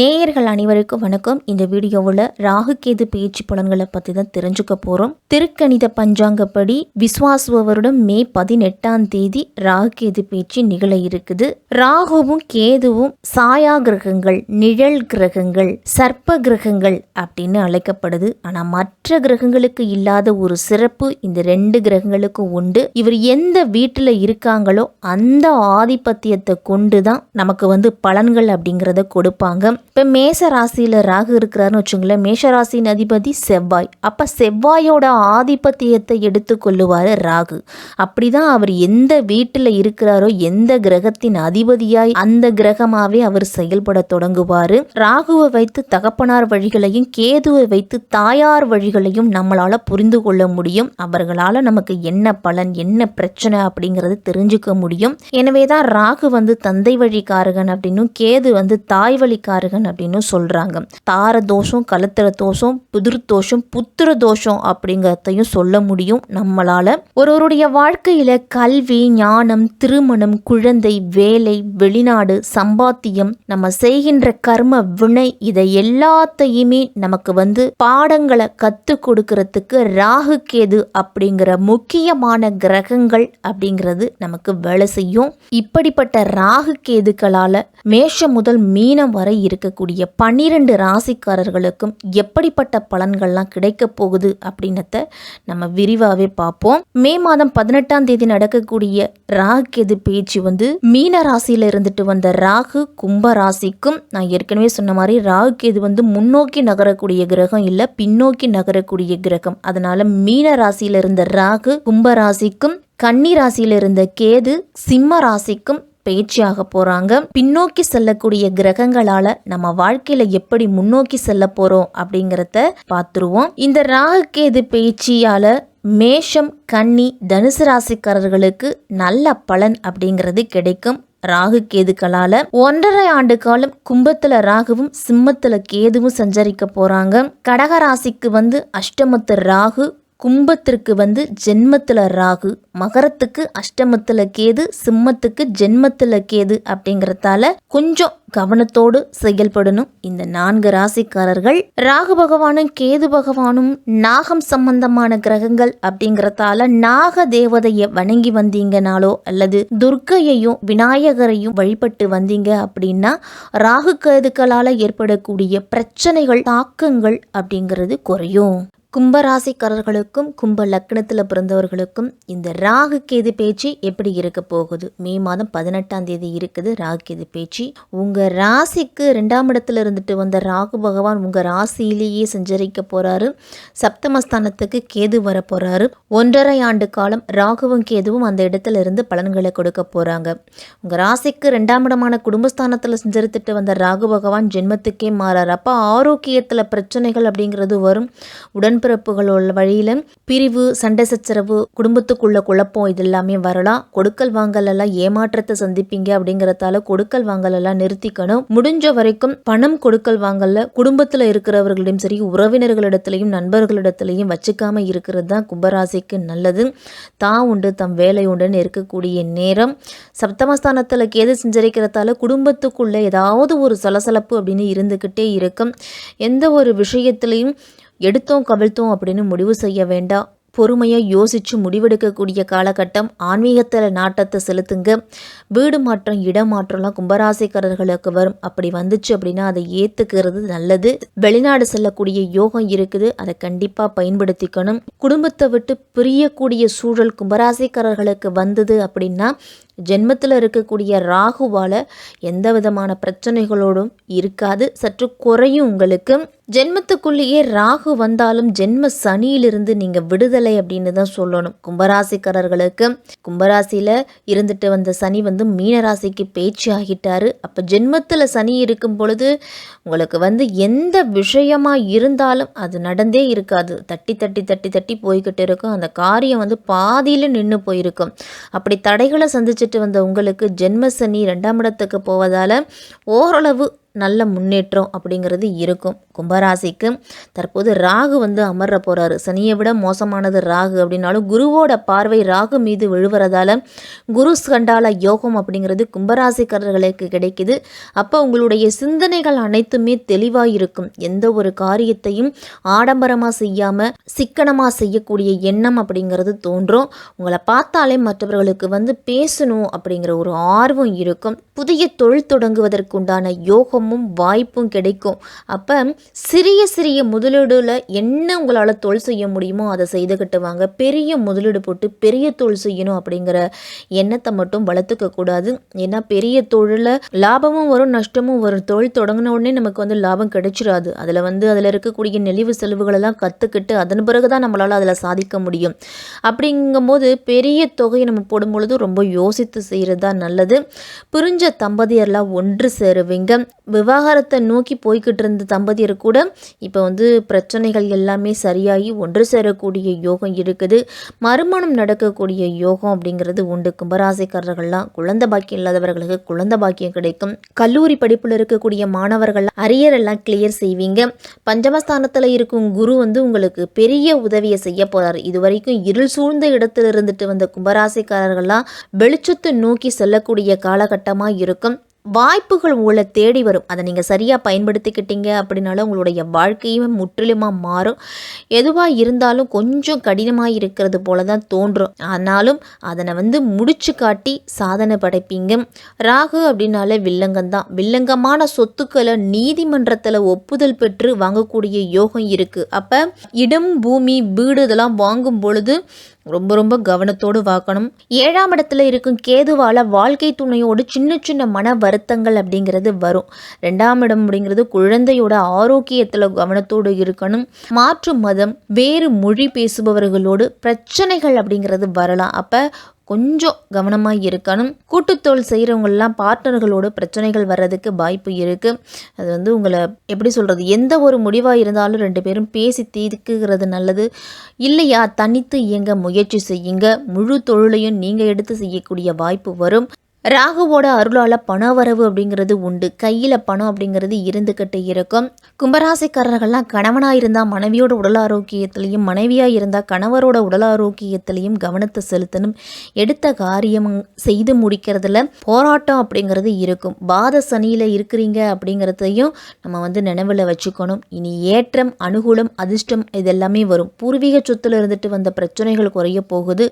நேயர்கள் அனைவருக்கும் வணக்கம். இந்த வீடியோவில் ராகு கேது பேச்சு பலன்களை பற்றி தான் தெரிஞ்சுக்க போகிறோம் திருக்கணித பஞ்சாங்கப்படி விஸ்வாசுவ வருடம் மே பதினெட்டாம் தேதி ராகு கேது பேச்சு நிகழ இருக்குது. ராகுவும் கேதுவும் சாயா கிரகங்கள் நிழல் கிரகங்கள் சர்ப்ப கிரகங்கள் அப்படின்னு அழைக்கப்படுது. ஆனால் மற்ற கிரகங்களுக்கு இல்லாத ஒரு சிறப்பு இந்த ரெண்டு கிரகங்களுக்கும் உண்டு. இவர் எந்த வீட்டில் இருக்காங்களோ அந்த ஆதிபத்தியத்தை கொண்டு தான் நமக்கு வந்து பலன்கள் அப்படிங்கிறத கொடுப்பாங்க. இப்போ மேச ராசியில் ராகு இருக்கிறாருன்னு வச்சுங்களேன் மேஷ ராசியின் அதிபதி செவ்வாய். அப்போ செவ்வாயோட ஆதிபத்தியத்தை எடுத்துக்கொள்ளுவார் ராகு. அப்படிதான் அவர் எந்த வீட்டில் இருக்கிறாரோ எந்த கிரகத்தின் அதிபதியாய் அந்த கிரகமாகவே அவர் செயல்பட தொடங்குவார். ராகுவை வைத்து தகப்பனார் வழிகளையும் கேதுவை வைத்து தாயார் வழிகளையும் நம்மளால் புரிந்து கொள்ள முடியும். அவர்களால் நமக்கு என்ன பலன் என்ன பிரச்சனை அப்படிங்கிறது தெரிஞ்சுக்க முடியும். எனவே தான் ராகு வந்து தந்தை வழிக்காரகன் அப்படின்னும் கேது வந்து தாய் வழிக்காரகன் அப்படின்னு சொல்கிறாங்க தார தோஷம் கலத்திர தோஷம் புதிர் தோஷம் புத்திர தோஷம் அப்படிங்கிறதையும் சொல்ல முடியும் நம்மளால். ஒருவருடைய வாழ்க்கையில் கல்வி ஞானம் திருமணம் குழந்தை வேலை வெளிநாடு சம்பாத்தியம் நம்ம செய்கின்ற கர்ம வினை இதை எல்லாத்தையுமே நமக்கு வந்து பாடங்களை கற்றுக் கொடுக்கறதுக்கு ராகு கேது அப்படிங்கிற முக்கியமான கிரகங்கள் அப்படிங்கிறது நமக்கு வேலை செய்யும். இப்படிப்பட்ட ராகு கேதுக்களால் மேஷம் முதல் மீனம் வரை இருக்கக்கூடிய பன்னிரண்டு ராசிக்காரர்களுக்கும் எப்படிப்பட்ட பலன்கள்லாம் கிடைக்க போகுது அப்படின்னத நம்ம விரிவாகவே பார்ப்போம். மே மாதம் பதினெட்டாம் தேதி நடக்கக்கூடிய ராகு கேது பேச்சு வந்து மீன ராசியில் இருந்துட்டு வந்த ராகு கும்ப ராசிக்கும் நான் ஏற்கனவே சொன்ன மாதிரி ராகு கேது வந்து முன்னோக்கி நகரக்கூடிய கிரகம் இல்லை பின்னோக்கி நகரக்கூடிய கிரகம். அதனால மீன ராசியில் இருந்த ராகு கும்ப ராசிக்கும் கன்னி ராசியில் இருந்த கேது சிம்ம ராசிக்கும் பயிற்சியாக போகிறாங்க பின்னோக்கி செல்லக்கூடிய கிரகங்களால நம்ம வாழ்க்கையில எப்படி முன்னோக்கி செல்ல போறோம் அப்படிங்கிறத பார்த்துருவோம். இந்த ராகு கேது மேஷம் கன்னி தனுசு ராசிக்காரர்களுக்கு நல்ல பலன் அப்படிங்கிறது கிடைக்கும். ராகு கேதுக்களால ஒன்றரை ஆண்டு காலம் கும்பத்துல ராகுவும் சிம்மத்துல கேதுவும் சஞ்சரிக்க போறாங்க. கடக ராசிக்கு வந்து அஷ்டமத்து ராகு கும்பத்திற்கு வந்து ஜென்மத்தில் ராகு மகரத்துக்கு அஷ்டமத்தில் கேது சிம்மத்துக்கு ஜென்மத்தில் கேது அப்படிங்கிறதால கொஞ்சம் கவனத்தோடு செயல்படணும். இந்த நான்கு ராசிக்காரர்கள் ராகு பகவானும் கேது பகவானும் நாகம் சம்பந்தமான கிரகங்கள் அப்படிங்கிறதால நாக தேவதையை வணங்கி வந்தீங்கனாலோ அல்லது துர்க்கையையும் விநாயகரையும் வழிபட்டு வந்தீங்க அப்படின்னா ராகு கேதுக்களால் ஏற்படக்கூடிய பிரச்சனைகள் தாக்கங்கள் அப்படிங்கிறது குறையும். கும்பராசிக்காரர்களுக்கும் கும்ப லக்னத்தில் பிறந்தவர்களுக்கும் இந்த ராகு கேது பேச்சு எப்படி இருக்க போகுது? மே மாதம் பதினெட்டாம் தேதி இருக்குது ராகு கேது பேச்சு. உங்கள் ராசிக்கு ரெண்டாம் இடத்துல இருந்துட்டு வந்த ராகு பகவான் உங்கள் ராசியிலேயே சஞ்சரிக்க போகிறாரு சப்தமஸ்தானத்துக்கு கேது வர போகிறாரு ஒன்றரை ஆண்டு காலம் ராகுவும் கேதுவும் அந்த இடத்துல இருந்து பலன்களை கொடுக்க போகிறாங்க உங்கள் ராசிக்கு ரெண்டாம் இடமான குடும்பஸ்தானத்தில் சஞ்சரித்துட்டு வந்த ராகு பகவான் ஜென்மத்துக்கே மாறார். அப்போ ஆரோக்கியத்தில் பிரச்சனைகள் அப்படிங்கிறது வரும். உடன் உள்ள வழியில் பிரிவு சண்டை சச்சரவு குடும்பத்துக்குள்ள குழப்பம் இது எல்லாமே வரலாம். கொடுக்கல் வாங்கலெல்லாம் ஏமாற்றத்தை சந்திப்பீங்க அப்படிங்கறதால கொடுக்கல் வாங்கலெல்லாம் நிறுத்திக்கணும். முடிஞ்ச வரைக்கும் பணம் கொடுக்கல் வாங்கல குடும்பத்தில் இருக்கிறவர்களிடம் சரி உறவினர்களிடத்திலையும் நண்பர்களிடத்திலையும் வச்சுக்காம இருக்கிறது தான் கும்பராசிக்கு நல்லது. தான் உண்டு தம் வேலை உண்டுன்னு இருக்கக்கூடிய நேரம். சப்தமஸ்தானத்தில் கேது செஞ்சரிக்கிறதால குடும்பத்துக்குள்ள ஏதாவது ஒரு சலசலப்பு அப்படின்னு இருந்துக்கிட்டே இருக்கும். எந்த ஒரு விஷயத்திலையும் எடுத்தோம் கவிழ்த்தோம் அப்படின்னு முடிவு செய்ய வேண்டாம். பொறுமையாக யோசித்து முடிவெடுக்கக்கூடிய காலகட்டம் ஆன்மீகத்தில் நாட்டத்தை செலுத்துங்க. வீடு மாற்றம் இடம் மாற்றம்லாம் கும்பராசிக்காரர்களுக்கு வரும். அப்படி வந்துச்சு அப்படின்னா அதை ஏற்றுக்கிறது நல்லது. வெளிநாடு செல்லக்கூடிய யோகம் இருக்குது. அதை கண்டிப்பாக பயன்படுத்திக்கணும். குடும்பத்தை விட்டு பிரியக்கூடிய சூழல் கும்பராசிக்காரர்களுக்கு வந்தது அப்படின்னா ஜென்மத்தில் இருக்கக்கூடிய ராகுவால் எந்த விதமான பிரச்சனைகளோடும் இருக்காது. சற்று குறையும் உங்களுக்கு. ஜென்மத்துக்குள்ளேயே ராகு வந்தாலும் ஜென்ம சனியிலிருந்து நீங்கள் விடுதலை அப்படின்னு தான் சொல்லணும். கும்பராசிக்காரர்களுக்கு கும்பராசியில் இருந்துட்டு வந்த சனி வந்து மீனராசிக்கு பேச்சு ஆகிட்டாரு. அப்போ ஜென்மத்தில் சனி இருக்கும் பொழுது உங்களுக்கு வந்து எந்த விஷயமாக இருந்தாலும் அது நடந்தே இருக்காது. தட்டி தட்டி தட்டி தட்டி போய்கிட்டு இருக்கும். அந்த காரியம் வந்து பாதியில் நின்று போயிருக்கும். அப்படி தடைகளை சந்திச்சு வச்சுட்டு வந்த உங்களுக்கு ஜென்ம சனி ரெண்டாம் இடத்துக்கு போவதால் ஓரளவு நல்ல முன்னேற்றம் அப்படிங்கிறது இருக்கும். கும்பராசிக்கு தற்போது ராகு வந்து அமர்ற போகிறாரு சனியை விட மோசமானது ராகு அப்படின்னாலும் குருவோட பார்வை ராகு மீது விழுவுறதால குரு ஸ்கண்டால யோகம் அப்படிங்கிறது கும்பராசிக்காரர்களுக்கு கிடைக்குது. அப்போ உங்களுடைய சிந்தனைகள் அனைத்துமே தெளிவாக இருக்கும் எந்த ஒரு காரியத்தையும் ஆடம்பரமாக செய்யாமல் சிக்கனமாக செய்யக்கூடிய எண்ணம் அப்படிங்கிறது தோன்றும். உங்களை பார்த்தாலே மற்றவர்களுக்கு வந்து பேசணும் அப்படிங்கிற ஒரு ஆர்வம் இருக்கும். புதிய தொழில் தொடங்குவதற்குண்டான யோகமும் வாய்ப்பும் கிடைக்கும். அப்போ சிறிய சிறிய முதலீடுல என்ன உங்களால் தொழில் செய்ய முடியுமோ அதை செய்துக்கிட்டு வாங்க பெரிய முதலீடு போட்டு பெரிய தொழில் செய்யணும் அப்படிங்கிற எண்ணத்தை மட்டும் வளர்த்துக்க கூடாது. ஏன்னா பெரிய தொழிலில் லாபமும் வரும் நஷ்டமும் வரும். தொழில் தொடங்கின உடனே நமக்கு வந்து லாபம் கிடைச்சிடாது அதில் வந்து அதில் இருக்கக்கூடிய நெளிவு செலவுகளெல்லாம் கற்றுக்கிட்டு அதன் பிறகு தான் நம்மளால் அதில் சாதிக்க முடியும். அப்படிங்கும்போது பெரிய தொகையை நம்ம போடும்பொழுது ரொம்ப யோசித்து செய்கிறது தான் நல்லது. பிரிஞ்ச தம்பதியர்லாம் ஒன்று சேருவீங்க. விவாகரத்தை நோக்கி போய்கிட்டு இருந்த தம்பதியர் கூட இப்போ வந்து பிரச்சனைகள் எல்லாமே சரியாகி ஒன்று சேரக்கூடிய யோகம் இருக்குது. மறுமணம் நடக்கக்கூடிய யோகம் அப்படிங்கிறது உண்டு. கும்பராசிக்காரர்கள்லாம் குழந்தை பாக்கியம் இல்லாதவர்களுக்கு குழந்தை பாக்கியம் கிடைக்கும். கல்லூரி படிப்பில் இருக்கக்கூடிய மாணவர்கள் அரியர் எல்லாம் கிளியர் செய்வீங்க. பஞ்சமஸ்தானத்தில் இருக்கும் குரு வந்து உங்களுக்கு பெரிய உதவியை செய்ய போகிறார் இது வரைக்கும் இருள் சூழ்ந்த இடத்துல இருந்துட்டு வந்த கும்பராசிக்காரர்கள்லாம் வெளிச்சத்தை நோக்கி செல்லக்கூடிய காலகட்டமாக இருக்கும். வாய்ப்புகள் உங்களை தேடி வரும். அதை நீங்கள் சரியாக பயன்படுத்திக்கிட்டீங்க அப்படின்னாலும் உங்களுடைய வாழ்க்கையுமே முற்றிலுமாக மாறும். எதுவாக இருந்தாலும் கொஞ்சம் கடினமாக இருக்கிறது போல தான் தோன்றும். ஆனாலும் அதனை வந்து முடிச்சு காட்டி சாதனை படைப்பீங்க. ராகு அப்படின்னாலே வில்லங்கம் தான் வில்லங்கமான சொத்துக்களை நீதிமன்றத்தில் ஒப்புதல் பெற்று வாங்கக்கூடிய யோகம் இருக்குது அப்போ இடம் பூமி வீடு இதெல்லாம் வாங்கும் பொழுது ரொம்ப ரொம்ப கவனத்தோடு வாக்கணும். ஏழாம் இடத்துல இருக்கும் கேதுவால வாழ்க்கை துணையோடு சின்ன சின்ன மன வருத்தங்கள் அப்படிங்கிறது வரும். ரெண்டாம் இடம் அப்படிங்கிறது குழந்தையோட ஆரோக்கியத்தில் கவனத்தோடு இருக்கணும். மாற்று மதம் வேறு மொழி பேசுபவர்களோடு பிரச்சனைகள் அப்படிங்கிறது வரலாம். அப்போ கொஞ்சம் கவனமாக இருக்கணும். கூட்டுத்தோல் செய்கிறவங்கெல்லாம் பார்ட்னர்களோட பிரச்சனைகள் வர்றதுக்கு வாய்ப்பு இருக்குது அது வந்து உங்களை எப்படி சொல்கிறது எந்த ஒரு முடிவாக இருந்தாலும் ரெண்டு பேரும் பேசி தீர்க்குகிறது நல்லது. இல்லையா தனித்து இயங்க முயற்சி செய்யுங்க. முழு தொழிலையும் நீங்கள் எடுத்து செய்யக்கூடிய வாய்ப்பு வரும். ராகுவோட அருளால் பணவரவு அப்படிங்கிறது உண்டு. கையில் பணம் அப்படிங்கிறது இருந்துக்கிட்டு இருக்கும். கும்பராசிக்காரர்கள்லாம் கணவனாக இருந்தால் மனைவியோட உடல் ஆரோக்கியத்திலையும் மனைவியாக இருந்தால் கணவரோட உடல் ஆரோக்கியத்திலையும் கவனத்தை செலுத்தணும். எடுத்த காரியம் செய்து முடிக்கிறதுல போராட்டம் அப்படிங்கிறது இருக்கும். பாத சனியில் இருக்கிறீங்க அப்படிங்கிறதையும் நம்ம வந்து நினைவில் வச்சுக்கணும். இனி ஏற்றம் அனுகூலம் அதிர்ஷ்டம் இதெல்லாமே வரும். பூர்வீக சொத்துல இருந்துட்டு வந்த பிரச்சனைகள் குறைய போகுது.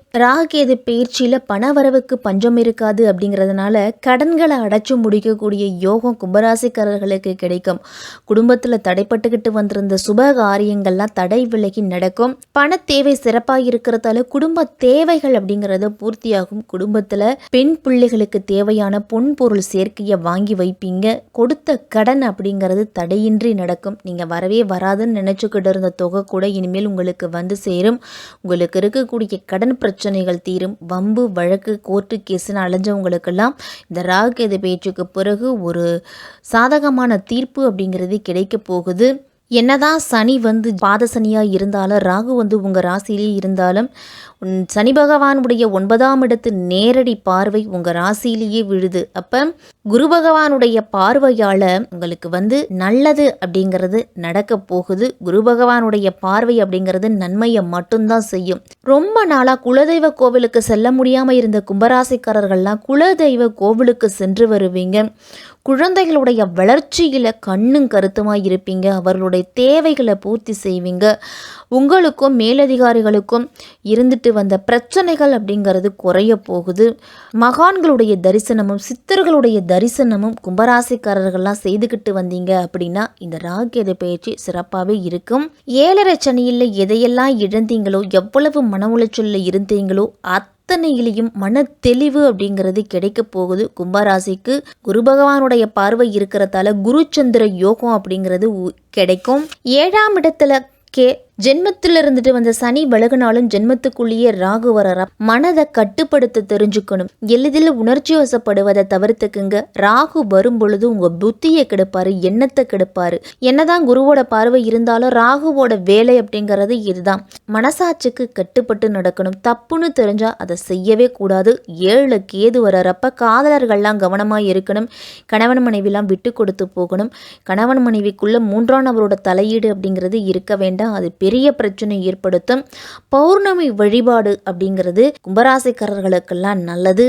எது பயிற்சியில் பணவரவுக்கு பஞ்சம் இருக்காது அப்படிங்கிற அப்படிங்கிறதுனால கடன்களை அடைச்சு முடிக்கக்கூடிய யோகம் கும்பராசிக்காரர்களுக்கு கிடைக்கும். குடும்பத்தில் தடைப்பட்டுக்கிட்டு வந்திருந்த சுப காரியங்கள்லாம் தடை விலகி நடக்கும். பண தேவை சிறப்பாக இருக்கிறதால குடும்ப தேவைகள் அப்படிங்கிறது பூர்த்தியாகும். குடும்பத்தில் பெண் பிள்ளைகளுக்கு தேவையான பொன் பொருள் சேர்க்கையை வாங்கி வைப்பீங்க. கொடுத்த கடன் அப்படிங்கிறது தடையின்றி நடக்கும். நீங்கள் வரவே வராதுன்னு நினச்சிக்கிட்டு இருந்த தொகை கூட இனிமேல் உங்களுக்கு வந்து சேரும். உங்களுக்கு இருக்கக்கூடிய கடன் பிரச்சனைகள் தீரும். வம்பு வழக்கு கோர்ட்டு கேஸ்ன்னு அலைஞ்சவங்களுக்கு பார்க்கலாம். இந்த ராகு கேது பேச்சுக்கு பிறகு ஒரு சாதகமான தீர்ப்பு அப்படிங்கிறது கிடைக்க போகுது. என்னதான் சனி வந்து பாத சனியாக இருந்தாலும் ராகு வந்து உங்கள் ராசியிலே இருந்தாலும் சனி பகவானுடைய ஒன்பதாம் இடத்து நேரடி பார்வை உங்கள் ராசியிலேயே விழுது. அப்போ குரு பகவானுடைய பார்வையால் உங்களுக்கு வந்து நல்லது அப்படிங்கிறது நடக்க போகுது. குரு பகவானுடைய பார்வை அப்படிங்கிறது நன்மையை மட்டும்தான் செய்யும். ரொம்ப நாளாக குலதெய்வ கோவிலுக்கு செல்ல முடியாமல் இருந்த கும்பராசிக்காரர்கள்லாம் குலதெய்வ கோவிலுக்கு சென்று வருவீங்க. குழந்தைகளுடைய வளர்ச்சியில் கண்ணும் கருத்துமாக இருப்பீங்க. அவர்களுடைய தேவைகளை பூர்த்தி செய்வீங்க. உங்களுக்கும் மேலதிகாரிகளுக்கும் இருந்துட்டு வந்த பிரச்சனைகள் அப்படிங்கிறது குறைய போகுது. மகான்களுடைய தரிசனமும் சித்தர்களுடைய தரிசனமும் கும்பராசிக்காரர்கள்லாம் செய்துக்கிட்டு வந்தீங்க அப்படின்னா இந்த ராகேது பயிற்சி சிறப்பாகவே இருக்கும். ஏழரை சனியில் எதையெல்லாம் இழந்தீங்களோ எவ்வளவு மன உளைச்சலில் இருந்தீங்களோ அத் அத்தனையிலையும் மன தெளிவு அப்படிங்கிறது கிடைக்க போகுது. கும்பராசிக்கு குரு பகவானுடைய பார்வை இருக்கிறதால குருச்சந்திர யோகம் அப்படிங்கிறது கிடைக்கும். ஏழாம் இடத்துல கே ஜென்மத்தில் இருந்துட்டு வந்த சனி விலகுனாலும் ஜென்மத்துக்குள்ளேயே ராகு வரறா. மனதை கட்டுப்படுத்த தெரிஞ்சுக்கணும். எளிதில் உணர்ச்சி வசப்படுவதை தவிர்த்துக்குங்க. ராகு வரும் பொழுது உங்க புத்தியை கெடுப்பாரு எண்ணத்தை கெடுப்பாரு. என்னதான் குருவோட பார்வை இருந்தாலும் ராகுவோட வேலை அப்படிங்கிறது இதுதான். மனசாட்சிக்கு கட்டுப்பட்டு நடக்கணும். தப்புன்னு தெரிஞ்சா அதை செய்யவே கூடாது. ஏழு கேது வரறப்ப காதலர்கள்லாம் கவனமாக இருக்கணும். கணவன் மனைவிலாம் விட்டு கொடுத்து போகணும். கணவன் மனைவிக்குள்ள மூன்றாம் நபரோட தலையீடு அப்படிங்கிறது இருக்க வேண்டாம். அது பெரிய பிரச்சனை ஏற்படுத்தும் பௌர்ணமி வழிபாடு அப்படிங்கிறது கும்பராசிக்காரர்களுக்கெல்லாம் நல்லது.